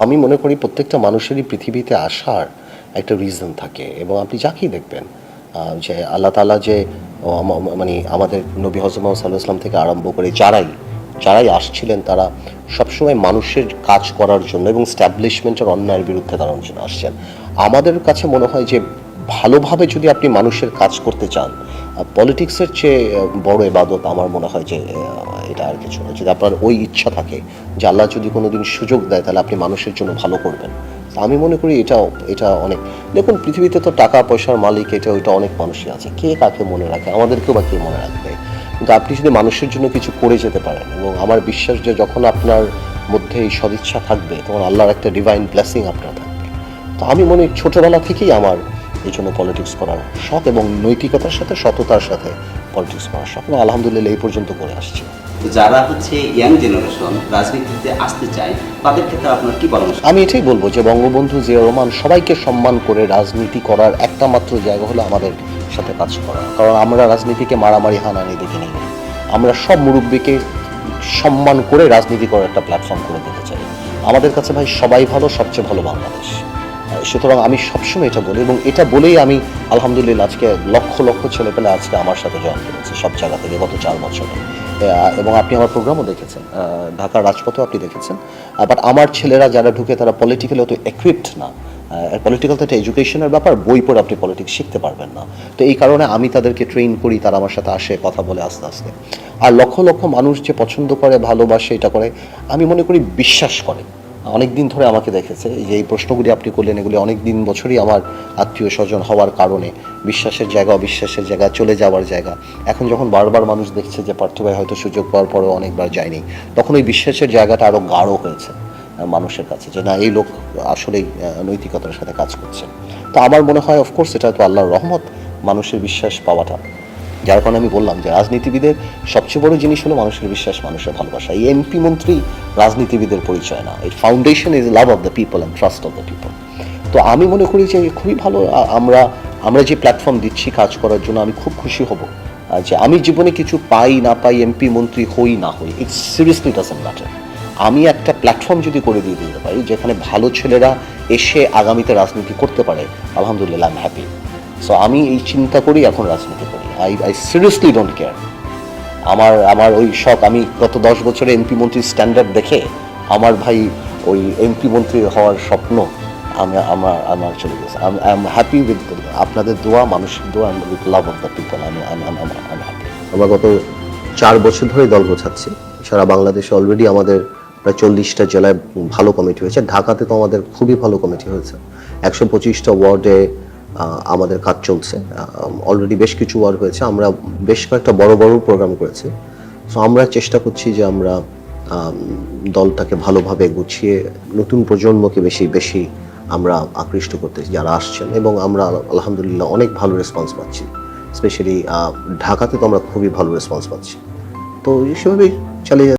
আমি মনে করি প্রত্যেকটা মানুষেরই পৃথিবীতে আসার একটা রিজন থাকে এবং আপনি যাকেই দেখবেন যে আল্লাহ তালা যে মানে আমাদের নবী হজরত মোহাম্মদ সাল্লাহ ইসলাম থেকে আরম্ভ করে যারাই যারাই আসছিলেন তারা সবসময় মানুষের কাজ করার জন্য এবং স্ট্যাবলিশমেন্টের অন্যায়ের বিরুদ্ধে দাঁড়ানোর জন্য আসছেন। আমাদের কাছে মনে হয় যে ভালোভাবে যদি আপনি মানুষের কাজ করতে চান পলিটিক্সের চেয়ে বড় এবাদত আমার মনে হয় যে এটা আর কিছু না, যদি আপনার ওই ইচ্ছা থাকে যে আল্লাহ যদি কোনোদিন সুযোগ দেয়, তাহলে আপনি মানুষের জন্য ভালো করবেন। আমি মনে করি এটা এটা অনেক, দেখুন পৃথিবীতে তো টাকা, পয়সার মালিক, এটা, ওইটা অনেক মানুষই আছে। কে কাকে মনে রাখে? আমাদেরকেও বা কে মনে রাখবে? কিন্তু আপনি যদি মানুষের জন্য কিছু করে যেতে পারেন, এবং আমার বিশ্বাস যে যখন আপনার মধ্যে এই সদিচ্ছা থাকবে, তখন আল্লাহর একটা ডিভাইন ব্লেসিং আপনার থাকবে। তো আমি মনে ছোটবেলা থেকেই আমার এই জন্য পলিটিক্স করার শখ এবং নৈতিকতার সাথে, সততার সাথে পলিটিক্স করার শখ। আলহামদুলিল্লাহ এই পর্যন্ত করে আসছি। যারা হচ্ছে ইয়াং জেনারেশন রাজনীতিতে আসতে চায়, তাদের ক্ষেত্রে আপনার কি পরামর্শ? আমি এটাই বলব যে বঙ্গবন্ধু জিয়া রহমান সবাইকে সম্মান করে রাজনীতি করার একটা মাত্র জায়গা হলো আমাদের সাথে কাজ করা। কারণ আমরা রাজনীতিকে মারামারি হানানি দেখে নিই আমরা সব মুরব্বীকে সম্মান করে রাজনীতি করার একটা প্ল্যাটফর্ম করে দিতে চাই। আমাদের কাছে ভাই সবাই ভালো, সবচেয়ে ভালো বাংলাদেশ। সুতরাং আমি সবসময় এটা বলি এবং এটা বলেই আমি, আলহামদুলিল্লাহ, আজকে লক্ষ লক্ষ ছেলেপেলে আজকে আমার সাথে জয়েন করেছে সব জায়গা থেকে গত চার বছরে। এবং আপনি আমার প্রোগ্রামও দেখেছেন ঢাকার রাজপথেও আপনি দেখেছেন। বাট আমার ছেলেরা যারা ঢুকে তারা পলিটিক্যালি অত একুইপড না। পলিটিক্যাল তো একটা এডুকেশনের ব্যাপার, বই পড়ে আপনি পলিটিক্স শিখতে পারবেন না। তো এই কারণে আমি তাদেরকে ট্রেন করি, তারা আমার সাথে আসে, কথা বলে আস্তে আস্তে। আর লক্ষ লক্ষ মানুষ যে পছন্দ করে, ভালোবাসে, এটা করে, আমি মনে করি বিশ্বাস করে। অনেক দিন ধরে আমাকে দেখেছে। যে এই প্রশ্নগুলি আপনি করলেন, এগুলি অনেক দিন বছরই আমার আত্মীয় স্বজন হওয়ার কারণে, বিশ্বাসের জায়গা, অবিশ্বাসের জায়গা, চলে যাওয়ার জায়গা। এখন যখন বারবার মানুষ দেখছে যে পার্থভাই হয়তো সুযোগ পাওয়ার পরেও অনেকবার যায়নি, তখন ওই বিশ্বাসের জায়গাটা আরও গাঢ় হয়েছে মানুষের কাছে যে না, এই লোক আসলেই নৈতিকতার সাথে কাজ করছে। তো আমার মনে হয় অফকোর্স এটা তো আল্লাহর রহমত, মানুষের বিশ্বাস পাওয়াটা। যার কারণে আমি বললাম যে রাজনীতিবিদের সবচেয়ে বড় জিনিস হলো মানুষের বিশ্বাস, মানুষের ভালোবাসা। এই এমপি মন্ত্রী রাজনীতিবিদের পরিচয় না। এর foundation is love of the people and trust of the people তো আমি মনে করি যে খুবই ভালো আমরা আমরা যে প্ল্যাটফর্ম দিচ্ছি কাজ করার জন্য, আমি খুব খুশি হব। যে আমি জীবনে কিছু পাই, না পাই এমপি মন্ত্রী হই, না হই ইট সিরিয়াসলি ডাজেন্ট ম্যাটার আমি একটা প্ল্যাটফর্ম যদি করে দিয়ে দিতে পারি, যেখানে ভালো ছেলেরা এসে আগামীতে রাজনীতি করতে পারে, আলহামদুলিল্লাহ আই হ্যাপি সো আমি এই চিন্তা করি এখন রাজনীতি করি I I seriously don't care আমার আমার ওই শখ, আমি গত দশ বছরে এমপি মন্ত্রীর স্ট্যান্ডার্ড দেখে আমার ভাই ওই এমপি মন্ত্রী হওয়ার স্বপ্ন আমি আমার আমার চলে গেছে। আই এম হ্যাপি উইথ আপনাদের দোয়া, মানুষের দোয়া with love of the people আমি আমি হ্যাপি আমরা গত চার বছর ধরে দল গোছাচ্ছি। সারা বাংলাদেশে অলরেডি আমাদের প্রায় চল্লিশটা জেলায় ভালো কমিটি হয়েছে। ঢাকাতে তো আমাদের খুবই ভালো কমিটি হয়েছে। একশো পঁচিশটা ওয়ার্ডে আমাদের কাজ চলছে। অলরেডি বেশ কিছু ওয়ার্ড হয়েছে। আমরা বেশ কয়েকটা বড় বড় প্রোগ্রাম করেছি। সো আমরা চেষ্টা করছি যে আমরা দলটাকে ভালোভাবে গুছিয়ে নতুন প্রজন্মকে বেশি বেশি আমরা আকৃষ্ট করতে যারা আসছেন এবং আমরা আলহামদুলিল্লাহ অনেক ভালো রেসপন্স পাচ্ছি। স্পেশালি ঢাকাতে তো আমরা খুবই ভালো রেসপন্স পাচ্ছি। তো, সেভাবেই চালিয়ে